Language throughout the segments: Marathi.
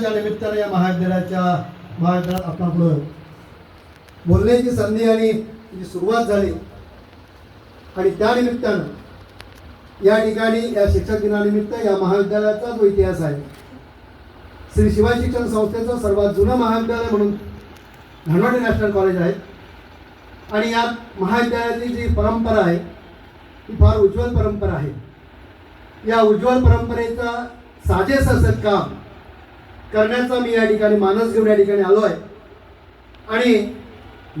त्या निमित्तानं या महाविद्यालयाच्या महाविद्यालयात आपण आपणापुढं बोलण्याची संधी आणि जी सुरुवात झाली. आणि त्यानिमित्तानं या ठिकाणी या शिक्षक दिनानिमित्त या महाविद्यालयाचा जो इतिहास आहे. श्री शिवाय शिक्षण संस्थेचं सर्वात जुनं महाविद्यालय म्हणून धनवाडी नॅशनल कॉलेज आहे. आणि या महाविद्यालयाची जी परंपरा आहे ती फार उज्ज्वल परंपरा आहे. या उज्ज्वल परंपरेचा साजेस असं काम करण्याचा मी या ठिकाणी मानस घेऊन या ठिकाणी आलो आहे आणि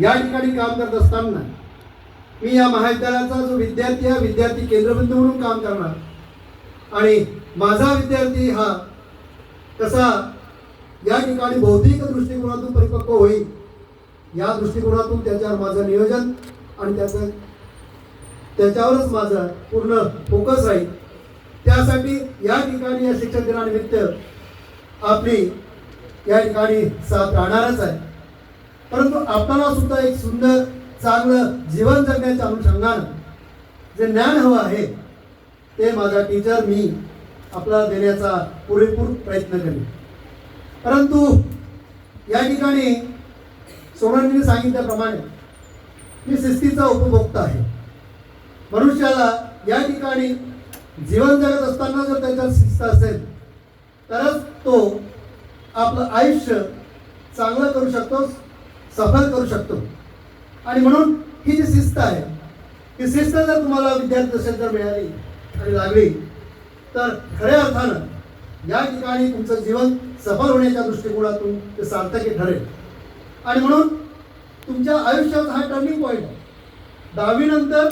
या ठिकाणी काम करत असताना मी या महाविद्यालयाचा जो विद्यार्थी आहे विद्यार्थी केंद्रबिंदू म्हणून काम करणार. आणि माझा विद्यार्थी हा कसा या ठिकाणी बौद्धिक दृष्टिकोनातून परिपक्व होईल या दृष्टिकोनातून त्याच्यावर माझं नियोजन आणि त्याचं त्याच्यावरच माझं पूर्ण फोकस राहील. त्यासाठी या ठिकाणी या शिक्षक दिनानिमित्त आपली या ठिकाणी साथ राहणारच आहे. परंतु आपल्याला सुद्धा एक सुंदर चांगलं जीवन जगण्याच्या अनुषंगानं जे ज्ञान हवं आहे ते माझा टीचर मी आपल्याला देण्याचा पुरेपूर प्रयत्न करेन. परंतु या ठिकाणी सोनंदीने सांगितल्याप्रमाणे मी शिस्तीचा उपभोक्ता आहे. मनुष्याला या ठिकाणी जीवन जगत असताना जर त्याच्यात शिस्त असेल तरच तो आपलं आयुष्य चांगलं करू शकतो सफल करू शकतो. आणि म्हणून ही जी शिस्त आहे ही शिस्त जर तुम्हाला विद्यार्थी दशेत जर मिळाली आणि लागली तर खऱ्या अर्थानं या ठिकाणी तुमचं जीवन सफल होण्याच्या दृष्टिकोनातून ते सार्थकी ठरेल. आणि म्हणून तुमच्या आयुष्यात हा टर्निंग पॉईंट आहे दहावीनंतर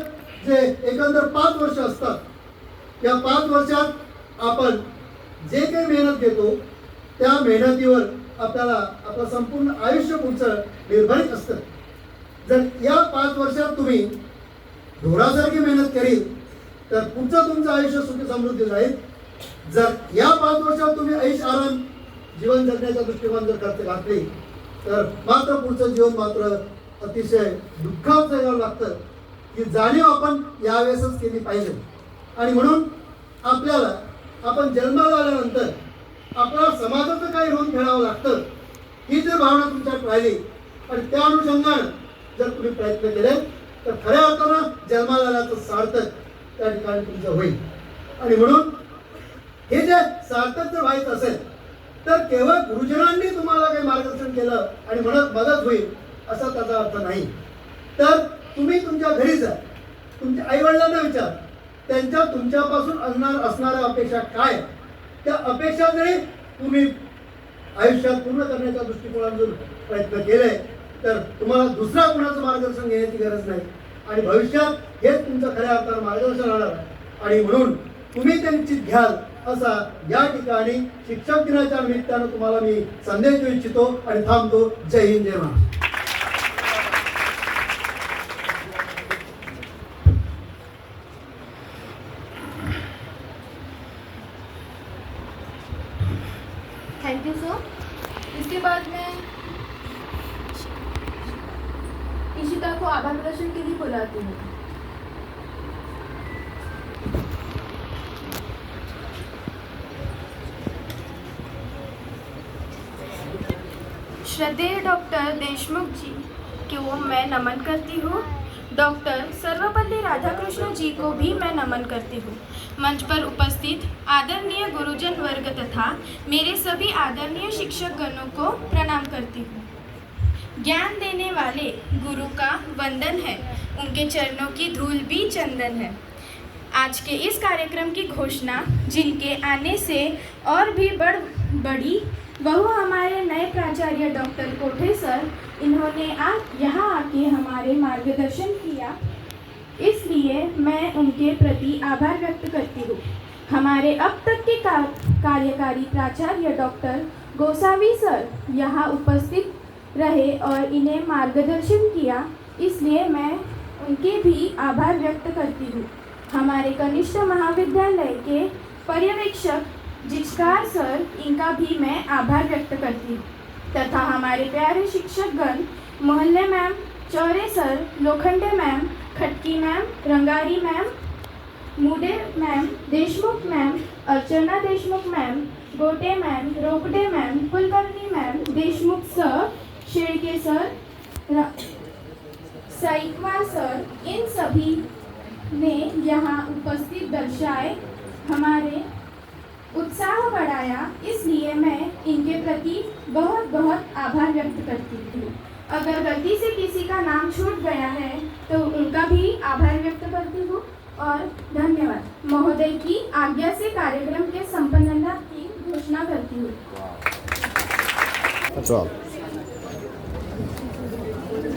जे एकंदर पाच वर्ष असतात या पाच वर्षात आपण जे काही मेहनत घेतो त्या मेहनतीवर आपल्याला आपलं संपूर्ण आयुष्य पुढचं निर्भरित असतं. जर या पाच वर्षात तुम्ही ढोरासारखी मेहनत करील तर पुढचं तुमचं आयुष्य सुखी समृद्धी राहील. जर या पाच वर्षात तुम्ही ऐश आराम जीवन जगण्याचा दृष्टिकोन जर खर्च घातली तर मात्र पुढचं जीवन मात्र अतिशय दुःखात जगावं लागतं की जाणीव आपण यावेळेसच केली पाहिजे. आणि म्हणून आपल्याला आपण जन्माला आल्यानंतर आपल्याला समाजाचं काही होऊन खेळावं लागतं. ही जर भावना तुमच्यात राहिली आणि त्या अनुषंगानं जर तुम्ही प्रयत्न केले तर खऱ्या अर्थानं जन्माला आल्याचं सार्थक त्या ठिकाणी तुमचं होईल. आणि म्हणून हे जे सार्थक जर व्हायचं असेल तर केवळ गुरुजनांनी तुम्हाला काही मार्गदर्शन केलं आणि म्हणत मदत होईल असा त्याचा अर्थ नाही. तर तुम्ही तुमच्या घरी जा. तुमच्या आईवडिलांना विचार. त्यांच्या तुमच्यापासून असणार असणाऱ्या अपेक्षा काय? त्या अपेक्षा जरी तुम्ही आयुष्यात पूर्ण करण्याच्या दृष्टिकोनातून जर प्रयत्न केले तर तुम्हाला दुसरा कुणाचं मार्गदर्शन घेण्याची गरज नाही. आणि भविष्यात हेच तुमचं खऱ्या अर्थानं मार्गदर्शन राहणार आणि म्हणून तुम्ही त्यांची घ्याल असा या ठिकाणी शिक्षक दिनाच्या निमित्तानं तुम्हाला मी संदेश देऊ इच्छितो आणि थांबतो. जय हिंद जय महाराष्ट्र. थैंक यू सर इसके बाद मैं इशिता को आभार प्रदर्शन के लिए बुलाती हूँ। श्रद्धेय डॉक्टर देशमुख जी, को मैं नमन करती हूँ। डॉक्टर सर्वपल्ली राधाकृष्ण जी को भी मैं नमन करती हूँ। मंच पर उपस्थित आदरणीय गुरुजन वर्ग तथा मेरे सभी आदरणीय शिक्षक गणों को प्रणाम करती हूँ। ज्ञान देने वाले गुरु का वंदन है। उनके चरणों की धूल भी चंदन है। आज के इस कार्यक्रम की घोषणा जिनके आने से और भी बढ़ बढ़ी, वह हमारे नए प्राचार्य डॉक्टर कोठे सर इन्होंने आज यहाँ आके हमारे मार्गदर्शन किया। इसलिए मैं उनके प्रति आभार व्यक्त करती हूँ। हमारे अब तक के का, कार्यकारी प्राचार्य डॉक्टर गोसावी सर यहाँ उपस्थित रहे और इन्हें मार्गदर्शन किया इसलिए मैं उनके भी आभार व्यक्त करती हूँ। हमारे कनिष्ठ महाविद्यालय के पर्यवेक्षक जिचकार सर इनका भी मैं आभार व्यक्त करती हूँ। तथा हमारे प्यारे शिक्षकगण, Mohalle ma'am, Chaure sir, Lokhande ma'am, Khatki ma'am, Rangari ma'am, Mude ma'am, Deshmukh ma'am, Archana Deshmukh ma'am, Gote ma'am Rokade ma'am, Kulkarni ma'am, Deshmukh sir Shelke sir Saikwar sir, in सभी ने यहाँ उपस्थित दर्शाए, हमारे उत्साह बढ़ाया, इसलिए मैं इनके प्रति बहुत आभार व्यक्त करती हूँ। अगर गलती से किसी का नाम छूट गया है तो उनका भी आभार व्यक्त करती हूँ और धन्यवाद। महोदय की आज्ञा से कार्यक्रम के संपन्नता की घोषणा करती हूँ।